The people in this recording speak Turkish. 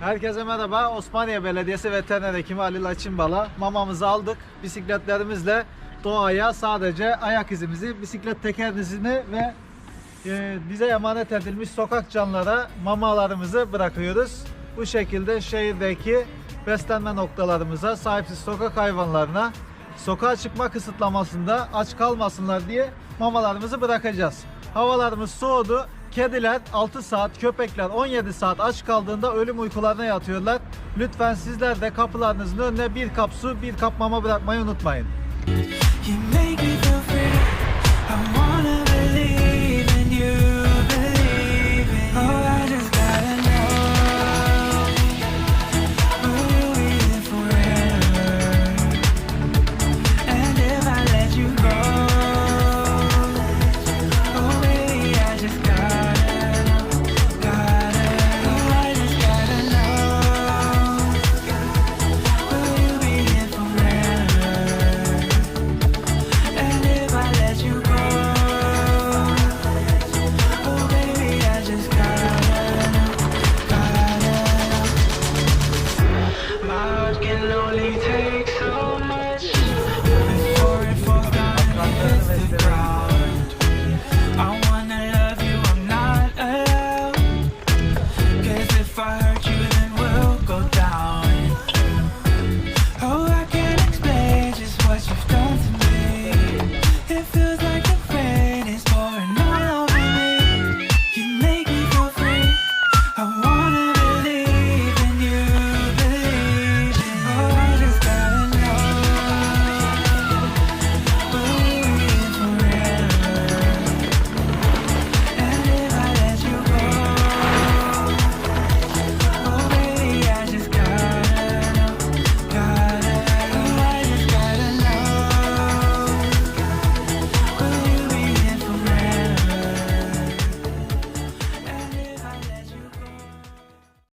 Herkese merhaba. Osmaniye Belediyesi Veteriner Hekimi Halil Açınbala. Mamamızı aldık. Bisikletlerimizle doğaya sadece ayak izimizi, bisiklet teker izini ve e, bize emanet edilmiş sokak canlılara mamalarımızı bırakıyoruz. Bu şekilde şehirdeki beslenme noktalarımıza, sahipsiz sokak hayvanlarına sokağa çıkma kısıtlamasında aç kalmasınlar diye mamalarımızı bırakacağız. Havalarımız soğudu. Kediler 6 saat, köpekler 17 saat aç kaldığında ölüm uykularına yatıyorlar. Lütfen sizler de kapılarınızın önüne bir kap su, bir kap mama bırakmayı unutmayın.